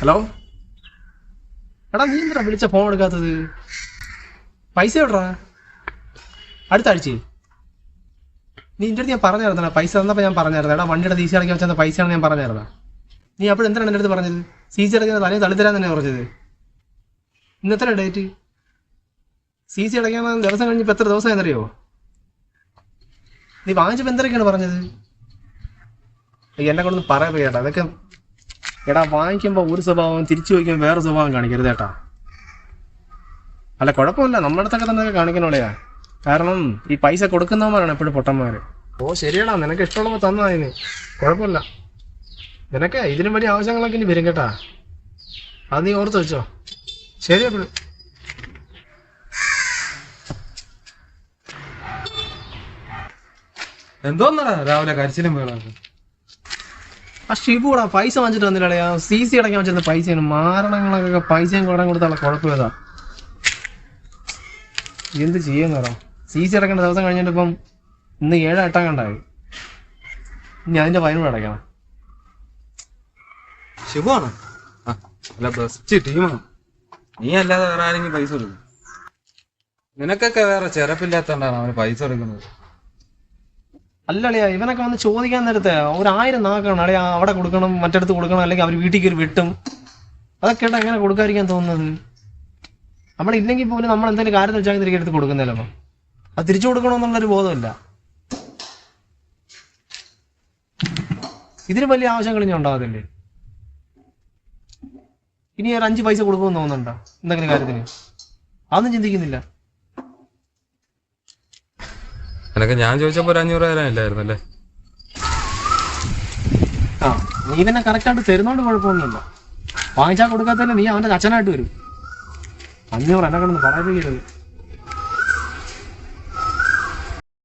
Hello എടാ നീ എന്താ വിളിച്ച ഫോൺ എടുക്കാത്തത്? പൈസ എവിടാ അടുത്ത ആഴ്ച നീ എന്റെ അടുത്ത് ഞാൻ പറഞ്ഞായിരുന്നാ പൈസ തന്നപ്പോൾ ഞാൻ പറഞ്ഞായിരുന്നു എടാ വണ്ടിയുടെ സി സി അടയ്ക്കാൻ വെച്ചാൽ പൈസയാണ് ഞാൻ പറഞ്ഞായിരുന്ന നീ അപ്പോൾ എന്താണ് എന്റെ അടുത്ത് പറഞ്ഞത്? സി സി അടയ്ക്കുന്ന തലേ തളിത്തരാൻ തന്നെ പറഞ്ഞത്. ഇന്ന് എത്ര ഡേറ്റ് സി സി അടയ്ക്കാൻ ദിവസം കഴിഞ്ഞപ്പോൾ എത്ര ദിവസം എന്നറിയോ നീ വാങ്ങിച്ചപ്പോൾ എന്തൊക്കെയാണ് പറഞ്ഞത്? എന്നെ കൊണ്ടൊന്ന് പറയാൻ പറ്റാ അതൊക്കെ എടാ വാങ്ങിക്കുമ്പോൾ ഒരു സ്വഭാവം തിരിച്ചു വയ്ക്കുമ്പോൾ വേറെ സ്വഭാവം കാണിക്കരുത് കേട്ടാ. അല്ല കുഴപ്പമില്ല. നമ്മുടെ അടുത്തൊക്കെ തന്നെ കാണിക്കണോളയാ കാരണം ഈ പൈസ കൊടുക്കുന്നവന്മാരാണ് എപ്പോഴും പൊട്ടന്മാര്. ഓ ശരിയടാ. നിനക്ക് ഇഷ്ടമുള്ളപ്പോൾ തന്നതായിന് കുഴപ്പമില്ല. നിനക്ക് ഇതിനും വലിയ ആവശ്യങ്ങളൊക്കെ ഇനി വരും കേട്ടാ. അത് നീ ഓർത്ത് വെച്ചോ. ശരി എപ്പോഴും എന്തോന്നടാ രാവിലെ കരിച്ചിലും വേണം ആ ഷിബുടാ പൈസ വാങ്ങിച്ചിട്ട് വന്നില്ലടയാ സി സി അടയ്ക്കാൻ വെച്ചിരുന്ന പൈസയാണ്. മാരണങ്ങളൊക്കെ പൈസയും കുടം കൊടുത്തുള്ള കുഴപ്പം ഏതാ എന്ത് ചെയ്യുന്നോ സി സി അടക്കേണ്ട ദിവസം കഴിഞ്ഞിട്ട് ഇപ്പം ഇന്ന് ഏഴ് എട്ടാം കണ്ടായി. ഇനി അതിന്റെ ഫൈൻ കൂടെ അടയ്ക്കണം. ശിവാണ്? അല്ല ബെസ്റ്റ് ടീമാണ് നീ അല്ലാതെ വേറെ ആരെങ്കിലും പൈസ കൊടുക്കും? നിനക്കൊക്കെ വേറെ ചെറപ്പില്ലാത്തോണ്ടാണ് അവന് പൈസ കൊടുക്കുന്നത്. അല്ലളിയാ ഇവനൊക്കെ വന്ന് ചോദിക്കാൻ നേരത്തെ ഒരു ആയിരം നാക്കാണ്. അളിയാ അവിടെ കൊടുക്കണം മറ്റടുത്ത് കൊടുക്കണം അല്ലെങ്കിൽ അവർ വീട്ടിൽ കയറി വെട്ടും. അതൊക്കെ ആയിട്ട് എങ്ങനെ കൊടുക്കാതിരിക്കാൻ തോന്നുന്നത്? നമ്മളില്ലെങ്കിൽ പോലും നമ്മൾ എന്തെങ്കിലും കാര്യത്തിൽ വെച്ചാൽ തിരികെ എടുത്ത് കൊടുക്കുന്നില്ല അത് തിരിച്ചു കൊടുക്കണമെന്നുള്ളൊരു ബോധമില്ല. ഇതിന് വലിയ ആവശ്യങ്ങൾ ഇനി ഉണ്ടാകത്തില്ലേ? ഇനി ഒരു അഞ്ച് പൈസ കൊടുക്കുമെന്ന് തോന്നുന്നുണ്ടോ? എന്തെങ്കിലും കാര്യത്തിന്? അതൊന്നും ചിന്തിക്കുന്നില്ല. നിനക്ക് ഞാൻ ചോദിച്ചപ്പോ ഒരു അഞ്ഞൂറ് തരാൻ ഇല്ലായിരുന്നു അല്ലേ ആ നീ പിന്നെ കറക്റ്റായിട്ട് തരുന്നോണ്ട് കുഴപ്പമൊന്നുമില്ല. വാങ്ങിച്ചാൽ കൊടുക്കാത്തല്ലേ നീ അവന്റെ അച്ഛനായിട്ട് വരും. അഞ്ഞൂറ് എന്നെ കിടന്ന് പറയിപ്പിക്കരുത്